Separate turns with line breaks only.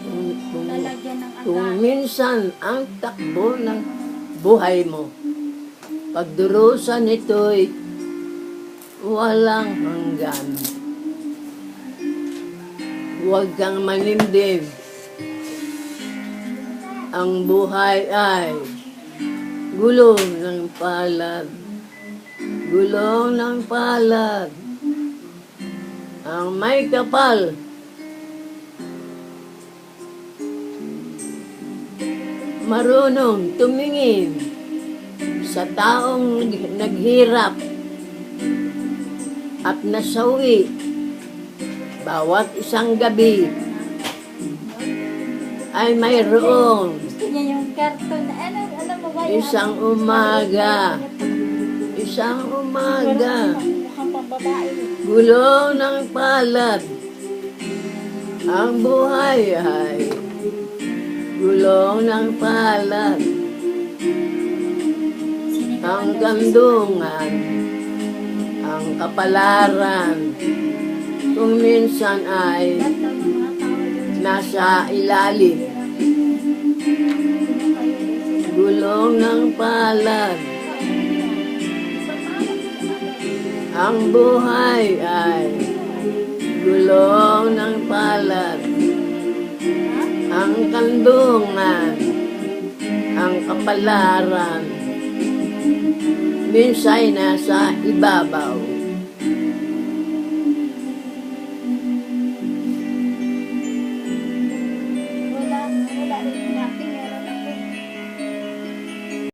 Kung, kung, kung minsan ang takbo ng buhay mo, pagdurusan nito'y walang hanggan. Huwag kang manimdim. Ang buhay ay gulong ng palad. Gulong ng palad. Ang may kapal marunong tumingin sa taong naghirap at nasawi bawat isang gabi ay mayroong.
Ano, ano
isang umaga. Isang umaga. Gulong ng palad. Ang buhay ay gulong ng palad ang gandungan, ang kapalaran, kung minsan ay nasa ilalim, gulong ng palad. Ang buhay ay gulong Ang kandungan, ang kapalaran, minsay nasa ibabaw.